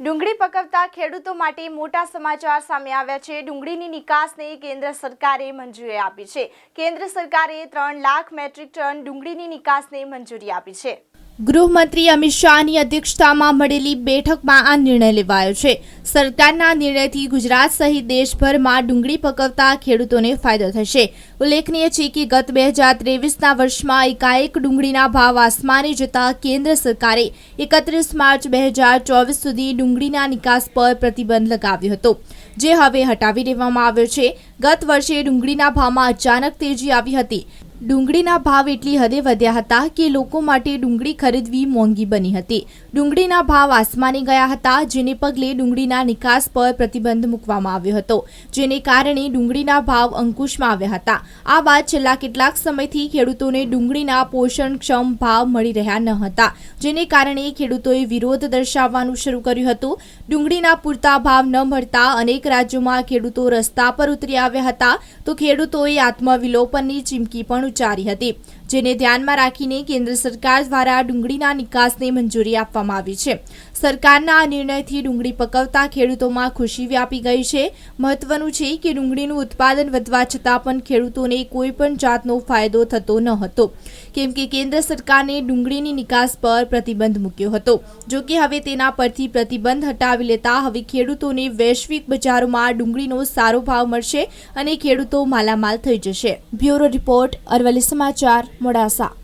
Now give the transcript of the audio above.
ડુંગળી પકવતા ખેડૂતો માટે મોટા સમાચાર સામે આવ્યા છે. ડુંગળીની નિકાસને કેન્દ્ર સરકારે મંજૂરી આપી છે. કેન્દ્ર સરકારે ત્રણ લાખ મેટ્રિક ટન ડુંગળીની નિકાસને મંજૂરી આપી છે. ગૃહમંત્રી અમિત શાહની અધ્યક્ષતામાં મળેલી બેઠકમાં આ નિર્ણય લેવાયો છે. સરકારના નિર્ણયથી ગુજરાત સહિત દેશભરમાં ડુંગળી પકવતા ખેડૂતોને ફાયદો થશે. ઉલ્લેખનીય છે કે ગત બે હજાર ત્રેવીસના વર્ષમાં એકાએક ડુંગળીના ભાવ આસમાને જતા કેન્દ્ર સરકારે એકત્રીસ માર્ચ બે હજાર ચોવીસ સુધી ડુંગળીના નિકાસ પર પ્રતિબંધ લગાવ્યો હતો, જે હવે હટાવી દેવામાં આવ્યો છે. ગત વર્ષે ડુંગળીના ભાવમાં અચાનક તેજી આવી હતી. ડુંગળીના ભાવ એટલી હદે વધ્યા હતા કે લોકો માટે ડુંગળી ખરીદવી મોંઘી બની હતી. ડુંગળીના ભાવ આસમાને ગયા હતા, જેને પગલે ડુંગળીના નિકાસ પર પ્રતિબંધ મૂકવામાં આવ્યો હતો, જેને કારણે ડુંગળીના ભાવ અંકુશમાં આવ્યા હતા. આ બાદ છેલ્લા કેટલાક સમયથી ખેડૂતોને ડુંગળીના પોષણક્ષમ ભાવ મળી રહ્યા ન હતા, જેને કારણે ખેડૂતોએ વિરોધ દર્શાવવાનું શરૂ કર્યું હતું. ડુંગળીના પૂરતા ભાવ ન મળતા અનેક રાજ્યોમાં ખેડૂતો રસ્તા પર ઉતરી આવ્યા હતા, તો ખેડૂતોએ આત્મવિલોપનની ચીમકી પણ ઉચ્ચારી હતી. જેને ધ્યાનમાં રાખીને કેન્દ્ર સરકાર દ્વારા ડુંગળીના નિકાસને મંજૂરી આપવામાં આવી છે. સરકારના આ નિર્ણયથી ડુંગળી પકવતા ખેડૂતોમાં ખુશી વ્યાપી ગઈ છે. મહત્વનું છે કે ડુંગળીનું ઉત્પાદન વધવા છતાં પણ ખેડૂતોને કોઈ પણ જાતનો ફાયદો થતો ન હતો. કેમ કે કેન્દ્ર સરકારને ડુંગળીની નિકાસ પર પ્રતિબંધ મૂક્યો હતો. જો કે હવે તેના પરથી પ્રતિબંધ હટાવી લેતા હવે ખેડૂતોને વૈશ્વિક બજારોમાં ડુંગળીનો સારો ભાવ મળશે અને ખેડૂતો માલામાલ થઈ જશે. બ્યુરો રિપોર્ટ અરવલ્લી સમાચાર. મોડાસા.